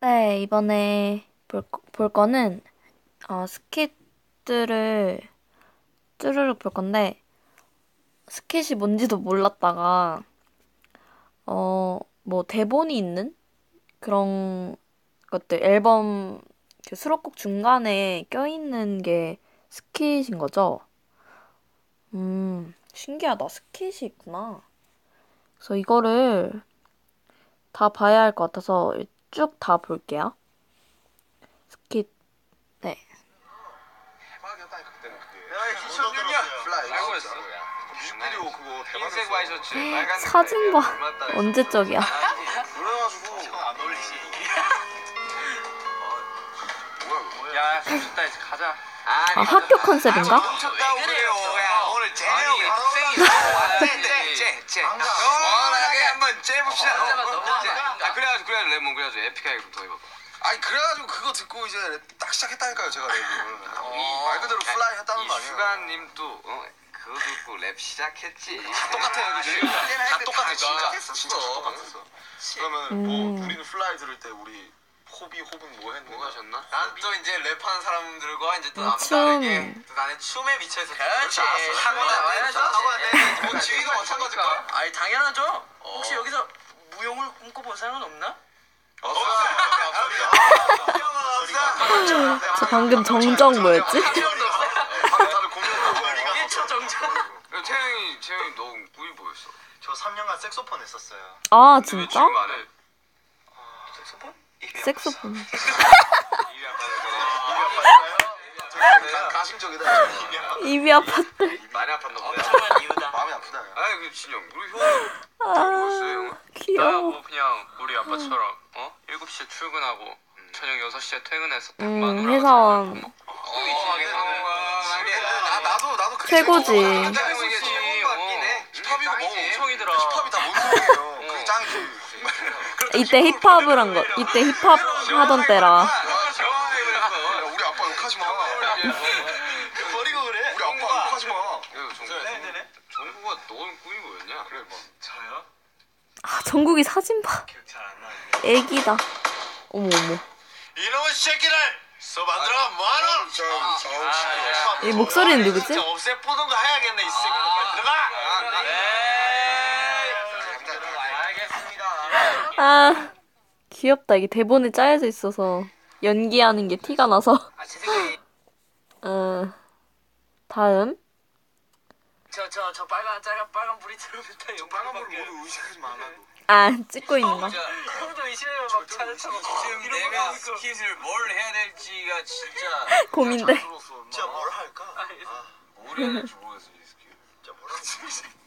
네, 이번에 볼, 거- 볼 거는, 어, 스킷들을 쭈르륵 볼 건데, 스킷이 뭔지도 몰랐다가, 어, 뭐, 대본이 있는 그런 것들, 앨범, 그 수록곡 중간에 껴있는 게 스킷인 거죠? 음, 신기하다. 스킷이 있구나. 그래서 이거를 다 봐야 할 것 같아서 쭉 다 볼게요. 스킷, 네. 대박이었다니까 그때는 그게. 야, 기천윤이야. 플라이. 알고 있어. 뮤직비디오 그거 흰색 대박이었어. 와이셔츠, 빨간 사진 봐. 언제적이야. 그래가지고 안 어울리지. 뭐야 뭐야. 야, 좋다 이제 가자. 아, 학교 컨셉인가? 쳤다고 그래요. 야, 오늘 쟤 아니, 학생이 쟤, 쟤, 쟤. 안 가. 째봅시다. 어, 어, 어, 어, 쟤. 아, 그래가지고 그래가지고 레몬 그래가지고 에픽하게 더 해봐. 아니 그래가지고 그거 듣고 이제 딱 시작했다니까요 제가 랩을. 말 그대로 플라이 했다는 거 아니에요? 이수가님도 어, 그거 듣고 랩 시작했지. 다 똑같아요, 그지? 다 똑같아, 진짜. 진짜 똑같았어. 똑같았어. 그러면 음. 뭐 우리는 플라이 들을 때 우리 호비 호빈 뭐 했는가? 뭐가 하셨나? 난 또 이제 랩하는 사람들과 이제 또 음, 남다르게 춤. 또 나는 춤에 미쳐 있어. 그렇지. 하고 나와야죠. 하고 나와야죠. 뭐 지휘가 마찬가지일까? 그러니까. 아니 당연하죠. 혹시 여기서 무용을 꿈꿔본 사람은 없나? 저 방금 정정 뭐였지? 다들 공룡 1초 정전. 태영이 태영이 너무 꾸이 보였어. 저 3년간 색소폰 했었어요. 아, 근데 왜 진짜? 지금 안 해? 색소폰? 색소폰. 일이 아파서 가심적이다. 입이 아팠대. 많이 아팠나 보다. 엄청난 이유다. 마음이 아프다. 아니 그 진영 우리 형 아, 형은? 귀여워. 뭐 그냥 우리 아빠처럼 어? 7시에 출근하고 저녁 6시에 퇴근해서 딱 음, 마누라가 회사원. 나 나도 나도 그게 최고지. 제일 짱이지. 최고지. 힙합이고 뭐 짱이지. 총이더라 힙합이 다 뭔 소리예요. 그게 짱이지. 이때 힙합을 한 거. 이때 힙합 하던 때라. 정국이 사진 봐. 애기다. 어머, 어머. 이놈의 새끼를 써 만들어 뭐하노? 저, 저, 이 목소리는 누구지? 없애보는 거 해야겠네 이 새끼들 빨리 들어가! 아, 귀엽다. 이게 대본에 짜여져 있어서 연기하는 게 티가 나서. 아, 어, 다음. 저, 저, 저 빨간, 빨간, 빨간 불이 들어오겠다. 영 빨간 불 모두 의식하지 말라고. 아, 찍고 있는 거. 형도 의심해요, 막 차를 타고. 지금 내가 스킷을 뭘 해야 될지가 진짜 고민돼. 진짜 뭘 할까? 뭘 해야 될지 모르겠어 이 스킷. 진짜 뭘 할지.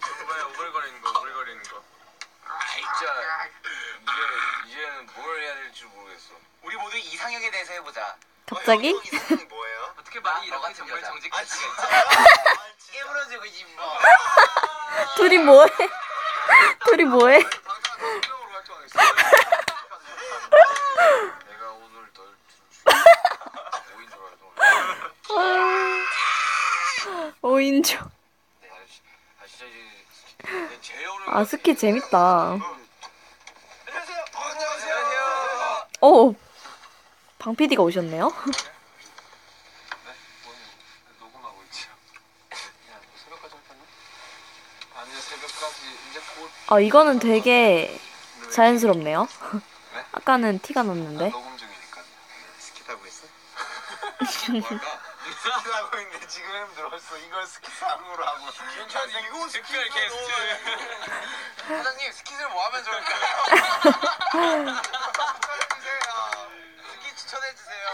오글거리- 오글거리는 거 오글거리는 거 진짜 이제 이제는 뭘 해야 될지 모르겠어. 우리 모두 이상형에 대해서 해보자. 갑자기? 이상형이 뭐예요? 어떻게 나, 말이 너 이렇게 같은 정말 여자. 정직할 아, 수가 진짜? 깨물어지고 있지 뭐. 둘이 뭐해? 둘이 뭐해? 소년단으로 활동하겠어. 내가 오늘 널 오인 줄 알았어. 아, 오인조. 아 진짜 이제 아, 스키 재밌다. 안녕하세요. 안녕하세요. 오, 방 PD가 오셨네요. 녹음하고 있지. 야, 너 새벽까지 할 거냐? 아니 새벽까지 이제 곧 아, 이거는 되게 자연스럽네요. 아까는 티가 났는데. 녹음 중이니까. 스킵 하고 있어? 뭐할까? 스킵 하고 있는데 지금 힘들었어. 이걸 스킵상으로 하고. 괜찮아 이거 특별 게스트 사장님 스킷을 뭐 하면 좋을까요? 스킵 추천해 주세요.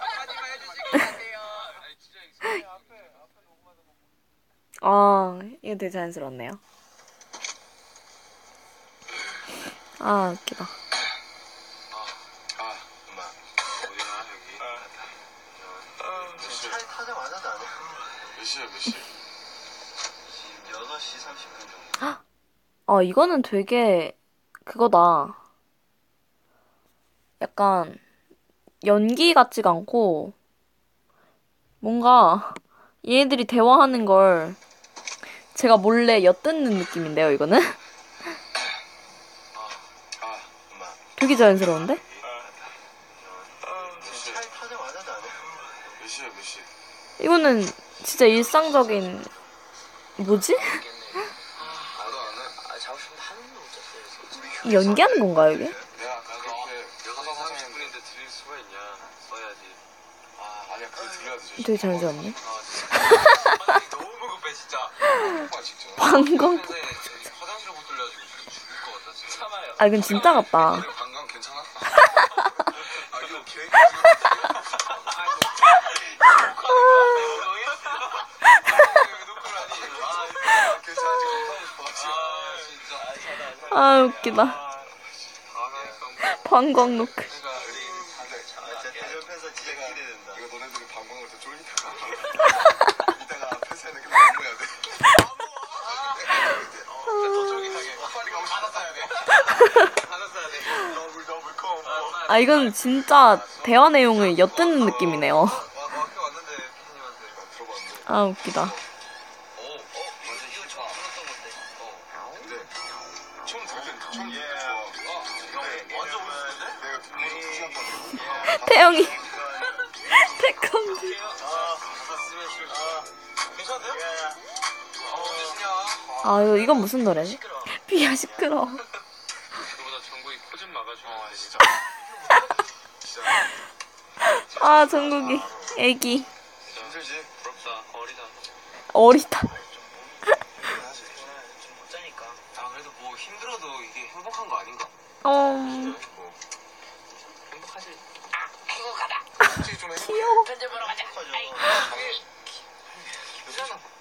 한마디만 해주시고 가세요. 아, 이거 되게 자연스럽네요. 아, 웃기다. 아 엄마 어디야 여기 몇 시야? 차에 타자마자 나네. 몇 시야 몇 시? 지금 6시 30분 정도. 아, 이거는 되게 그거다. 약간 연기 같지가 않고 뭔가 얘네들이 대화하는 걸 제가 몰래 엿듣는 느낌인데요, 이거는? 되게 자연스러운데? 이거는 진짜 일상적인 뭐지? 연기하는 건가요 이게? 되게 자연스럽네 방광 폭발 아 이건 진짜 같다 돼. 더블 더블 컴. 아 이건 진짜 대화 내용을 엿듣는 느낌이네요. 피디님한테. 들어봤는데. 아 웃기다. 태영이? 어, 무슨이야? 아 이거 이건 무슨 노래지? 비야 시끄러. 진짜. 아 정국이 애기 힘들지? 부럽다. 어리다. 어 귀여워.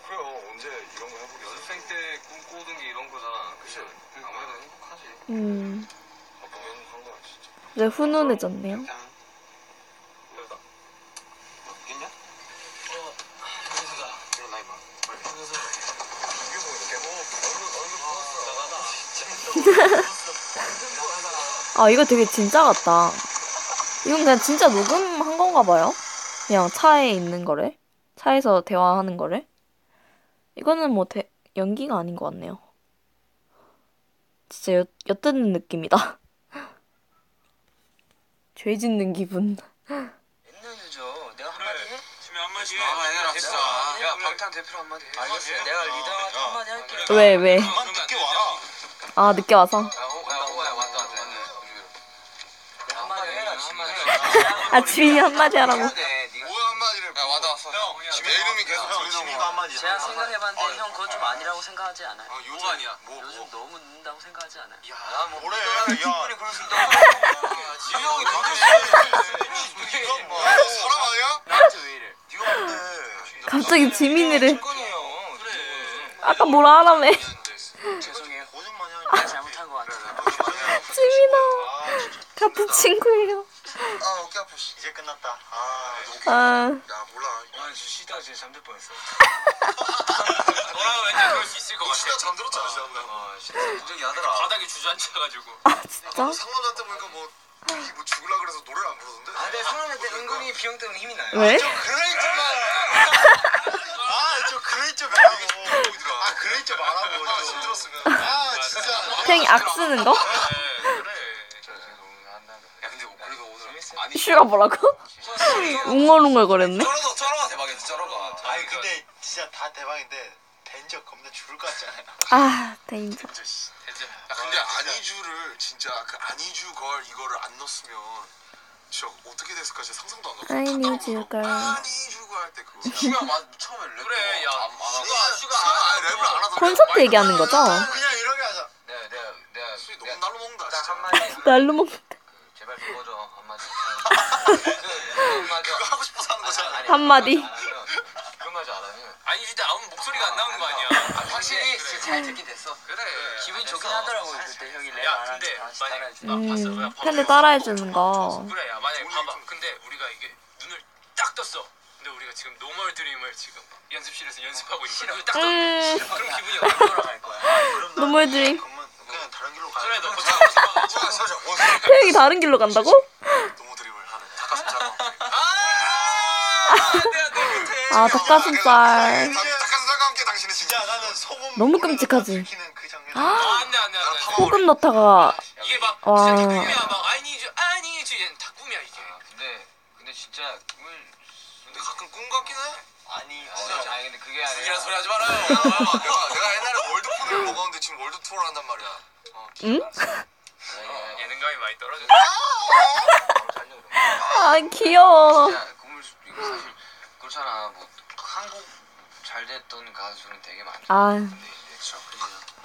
그래요. 언제 이런 거 해보겠어? 연습생 때 꿈꾸던 게 이런 거잖아. 그치? 아무래도 행복하지. 음 바쁘게 행복한 거야 진짜. 이제 훈훈해졌네요. 부었어. 진짜. 아 이거 되게 진짜 같다. 이건 그냥 진짜 녹음한 건가 봐요. 그냥 차에 있는 거래. 차에서 대화하는 거래. 이거는 뭐 대, 연기가 아닌 것 같네요. 진짜 엿, 엿듣는 느낌이다. 죄 짓는 기분. 있는죠. 내가 한마디 해? 지금 한마디 해. 아, 해라 진짜. 내가- 야, 방탄 대표로 한마디 해. 알겠어. 내가 리더한테 한마디 할게. 왜, 왜? 와라. 아, 늦게 와서? 야, 호, 야, 호야 왔다 왔다. 내가 한마디 해라. 한마디 지민이. 아, 지민이 한마디 하라고. 네, 네가 뭐야 한마디를. 야, 내 이름이 계속 들리는 거야. 제가 생각해봤는데 형 그건 좀 아니라고 생각하지 않아요? 어, 요즘 아니야. 뭐 요즘 뭐. 너무 늦는다고 생각하지 않아요? 야, 뭐 뭐래? 충분히 야. 그럴 수 있다. 이 형이 이건 뭐 사람 아니야? 나한테 왜 이래? 네가 뭔데? 갑자기 지민이를. 아까 뭐라 하라며. 죄송해요. 거짓말이 내가 잘못한 것 같아요. 지민아. 아. 같은 친구예요. 아 어깨 아프. 이제 끝났다. 아 어깨. 아, 야 몰라. 아, 진짜 쉬다가 진짜 잠들 뻔했어. 너랑 왠지 그럴 수 있을 것너 같아. 진짜 잠들었잖아 지난날. 아, 진짜 굉장히 야더라. 바닥에 주저앉아가지고. 아, 진짜? 상남자 때 보니까 뭐, 이뭐 죽을라 그래서 노래를 안 부르던데? 아, 근데 상남자 때 은근히 비형 때문에 힘이 나요. 왜? 그레이 좀 아, 저 그레이 좀 말라고. 아, 그레이 좀 말라고. 아, 힘들었으면. 아, 진짜. 탱이 악 쓰는 거? 그 오늘 아니 슈가 뭐라고? 웅얼웅얼 거렸네. 쩔어가 쩔어가 대박이었어 쩔어가. 아니 근데 진짜 다 대박인데 벤적 겁나 죽을 것 같잖아요. 아, 데인저. 야, 근데 아니주를 진짜 그 아니주 걸 이거를 안 넣었으면 진짜 어떻게 됐을까 진짜 상상도 안 가. I need you, girl. 아니주 걸할때 그거. 슈가 맞 처음에 랩. 그래, 야. 슈가 슈가 아예 랩을 안 하던데. 콘서트 얘기하는 거죠? 그냥 이렇게 하자. 내가 내가 내가 술이 너무 날로 먹는다 진짜. 날로 먹 한마디. 그 말이 안 하면. 아니 진짜 아무 목소리가 안 나오는 거 아니야. 확실히 그래. 잘 듣긴 됐어. 그래. 기분이. 좋긴 하더라고요. 그때 형이 랩 야 안 근데 만약 따라해주고. 야, 음, 봐봐. 팬들 따라해주는 거. 그래 야 만약에 봐봐. 근데 우리가 이게 눈을 딱 떴어. 근데 우리가 지금 노멀 드림을 지금 연습실에서 연습하고 있는 거야. 눈을 딱 떴어. 음, 그럼 기분이 어떻게 돌아갈 거야. 눈물 드림. 그냥 다른 길로 가. 그래 너 거창 거창 자, 서자. 원. 태영이 다른 길로 간다고? 너무 드림을 하는 닭가슴살. 아, 닭가슴살. 소금 너무 끔찍하지. 그. 아. 소금 넣다가 이게 막 와. 진짜 꿈이야 막 I need you I need you 얘는 다 꿈이야 이게. 아, 근데 근데 진짜 꿈을 근데 가끔 꿈 같긴 해. 아니 진짜 아니 근데 그게 아니라 이런 소리 하지 말아요. 내가 내가 옛날에 월드푸드를 먹었는데 지금 월드 투어를 한단 말이야. 어, 응? 예능감이 많이 떨어져. 아 귀여워. 진짜 꿈을 수 이거 사실 그렇잖아 뭐 한국 잘 됐던 가수는 되게 많죠 아 근데 이제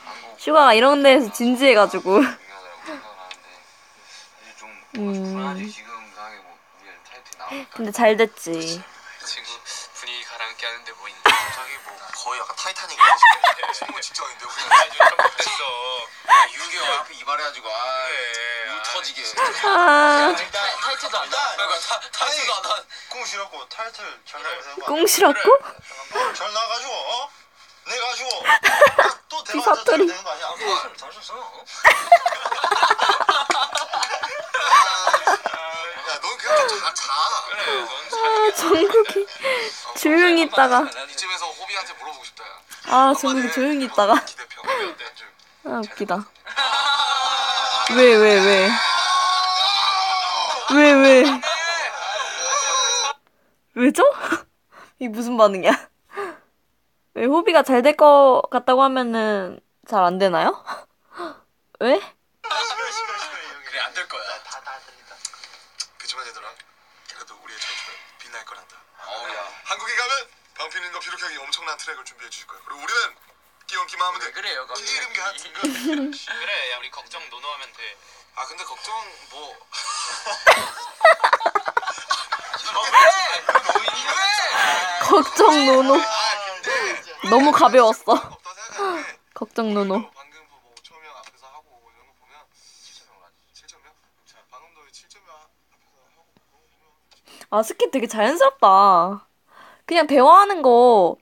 한국 슈가가 이런 데에서 진지해가지고. 유명하다고 생각하는데 사실 좀 음. 불안하지 지금 상황에 뭐 우리가 타이틀 나오니까 근데 잘 됐지. 친구 분위기 가라앉게 하는데 뭐 있나? 갑자기 뭐 거의 약간 타이타닉 이런 식으로 직전인데 우리. 아주. 아, 유경 앞에 이발해가지고 아. 울 터지게 아 일단 타이틀도 안 나. 그러니까 타, 타이틀도 안 나. 꿈 싫었고 타이틀 거 아니야? 꽁시라고? 잘 나가지고 어? 내 가지고 또 대박 사투리. 되는 거 아니야? 아, 잘 썼어. 야, 넌 그냥 좀 자. 자. 그래, 넌 아 정국이 조용히 있다가. 이쯤에서 호비한테 물어보고 싶다. 야. 아 정국이 조용히 있다가. 기대평 어때? 아 웃기다. 왜 왜 왜? 왜 왜? 왜죠? 이 무슨 반응이야? 왜 호비가 잘 될 것 같다고 하면은 잘 안 되나요? 왜? 그래 안 될 거야. 다다 들린다 그치만 얘들아, 그래도 우리의 청춘은 빛날 거란다. 어우야. 한국에 가면 방피님과 비록 형이 엄청난 트랙을 준비해 주실 거야. 그리고 우리는 끼얹기만 하면 돼. 왜 그래요, 감독님? 이름 같은 거. 그래, 야 우리 걱정 노노하면 돼. 아 근데 걱정 뭐 걱정 노노. 너무 가벼웠어. 걱정 노노. 방금 뭐 5천 명 앞에서 하고 이런 거 보면 7천 명 맞지? 7천 명? 자, 방금도 7천 명 앞에서 하고 그런 거 보면 아 스킨 되게 자연스럽다. 그냥 대화하는 거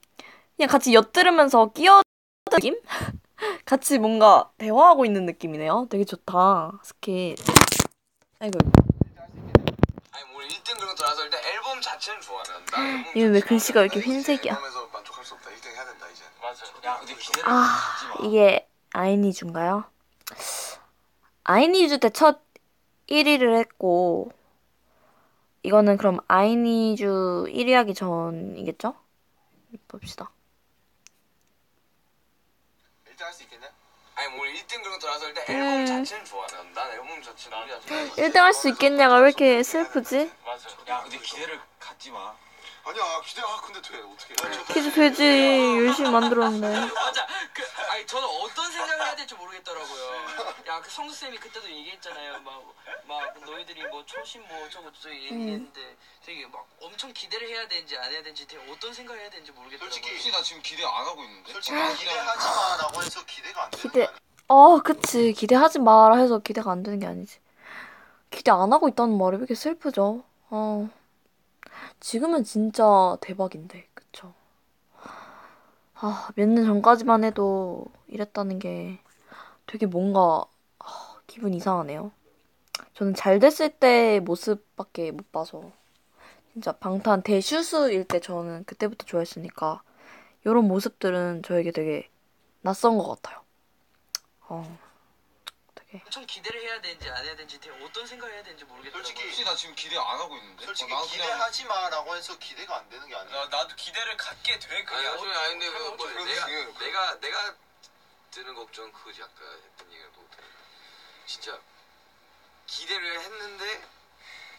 그냥 같이 엿들으면서 끼어 느낌? 같이 뭔가 대화하고 있는 느낌이네요. 되게 좋다 스킨. 아이고 1등 그런 거 돌아서 일단 앨범 자체는 좋아. 난 앨범 얘왜 글씨가 왜 이렇게 흰색이야? 만족할 수 없다. 1등 해야 된다 이제. 맞아. 야 근데 기대를 아. 이게 아이니주인가요? 아이니주 때첫 1위를 했고 이거는 그럼 아이니주 1위 하기 전이겠죠? 봅시다. 1등 할 수 있겠냐? 아니 뭐 1등 그런 거 돌아서 일단 음. 앨범 자체는 좋아. 난, 난 앨범 자체는 우리 아주 1등 할 수 있겠냐가 왜 이렇게 슬프지? 맞아. 야 근데 기대를 갖지 마. 아니야 기대 아 근데 돼 어떻게? 퀴즈 되지 열심히 만들었는데 맞아. 그 아니 저는 어떤 생각을 해야 될지 모르겠더라고요. 야, 그 성수 쌤이 그때도 얘기했잖아요. 막, 막 너희들이 뭐 초심 뭐 저거 저거 얘기했는데 되게 막 엄청 기대를 해야 되는지 안 해야 되는지 되게 어떤 생각을 해야 되는지 모르겠더라고요. 솔직히 나 지금 기대 안 하고 있는데. 솔직히 기대하지 마라고 해서 기대가 안 되는 기대-? 어 그치 기대하지 마라 해서 기대가 안 되는 게 아니지 기대 안 하고 있다는 말이 왜 이렇게 슬프죠 어 지금은 진짜 대박인데 그쵸? 아 몇 년 전까지만 해도 이랬다는 게 되게 뭔가 아, 기분 이상하네요. 저는 잘 됐을 때 모습밖에 못 봐서. 진짜 방탄 대슈스일 때 저는 그때부터 좋아했으니까 이런 모습들은 저에게 되게 낯선 것 같아요. 어, 되게. 엄청 기대를 해야 되는지 안 해야 되는지 되게 어떤 생각을 해야 되는지 모르겠더라고요. 솔직히 나 지금 기대 안 하고 있는데. 솔직히 어, 그냥- 기대하지 마라고 해서 기대가 안 되는 게 아니야. 나도 기대를 갖게 돼. 아니 나중에 아닌데 그 뭐, 그런 내가 중요해요. 내가 내가 드는 걱정 그거지 아까 했던 얘기를 또 진짜 기대를 했는데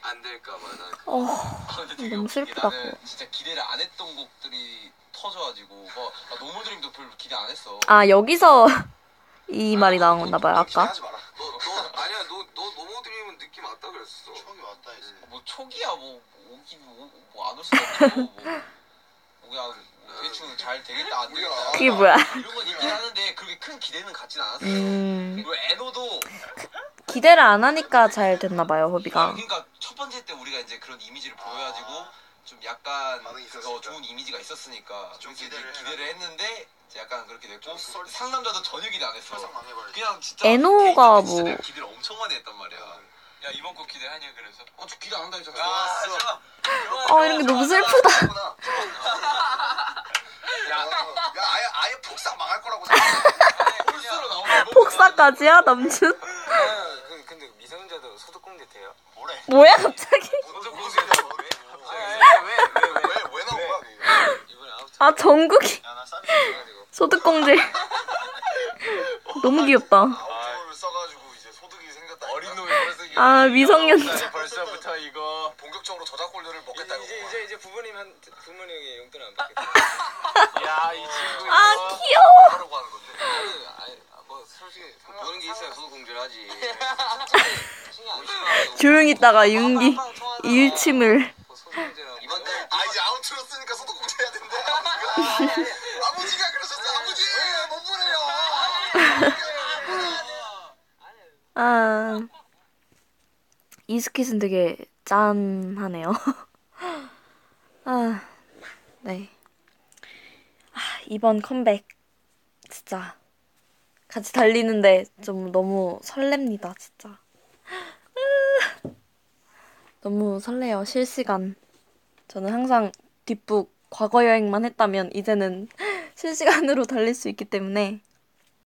안 될까봐 난 그- 어, 아, 근데 되게 너무 웃긴 게 슬프다. 나는 진짜 기대를 안 했던 곡들이 터져가지고 뭐 아, 노모드림도 별로 기대 안 했어. 아, 여기서 이 말이 나온 건가 봐요, 아까. 기대하지 마라. 너, 너 아니야 너 너 노모드림은 느낌 왔다 그랬어. 추억이 왔다 이제. 뭐 초기야 뭐 오기 뭐안올 수도 없고 뭐, 뭐 그냥 뭐 대충 잘 되겠다 안 되겠다 그게 뭐야? 이런 건 있긴 하는데 그렇게 큰 기대는 갖진 않았어. 음, 그리고 에노도 기대를 안 하니까 잘 됐나 봐요, 호비가. 그러니까 첫 번째 때 우리가 이제 그런 이미지를 보여가지고 좀 약간 반응이 그 있었으니까. 어, 좋은 이미지가 있었으니까 좀 그래서 이제 기대를 기대를 했는데 이제 약간 그렇게 됐고 좀 썰- 상남자도 전혀 기대 안 했어. 설상. 그냥 진짜 에노가 진짜 뭐- 내가 기대를 엄청 많이 했단 말이야. 야 이번 곡 기대하냐 그래서. 어, 저 기대 안 한다 했잖아. 아, 좋아. 어, 이런 게 너무 슬프다. 야, 야 아예 아예 폭삭 망할 거라고 생각. 홀수로 나오는 폭사까지야, 남준? 그, 근데 미성년자도 소득공제 돼요? 뭐래? 뭐야, 갑자기? 소득공제 왜? 왜? 왜? 왜? 아 야나 쌈. 소득공제 너무 귀엽다. 아 미성년자. 벌써부터 이거 본격적으로 저작 권료를 먹겠다 이거. 이제 이제 이제 부모님한 부모님에게 용돈 안 받겠다. 야, 이 친구 아 이거. 귀여워. 하려고 하는 건데. 아니, 아니, 아, 뭐 솔직히 보는 게 있어야 소공제를 하지. 신경 안 쓰고 조용히 있다가 윤기 일침을 소공제랑 이번 달아 이제 아우트로 쓰니까 소득 공제해야 된대. 아버지가 그러셨어. 아버지 못 보내요. 아 이 스킷은 되게 짠하네요. 아 네. 아, 이번 컴백 진짜 같이 달리는데 좀 너무 설렙니다 진짜. 아, 너무 설레요 실시간. 저는 항상 뒷북 과거 여행만 했다면 이제는 실시간으로 달릴 수 있기 때문에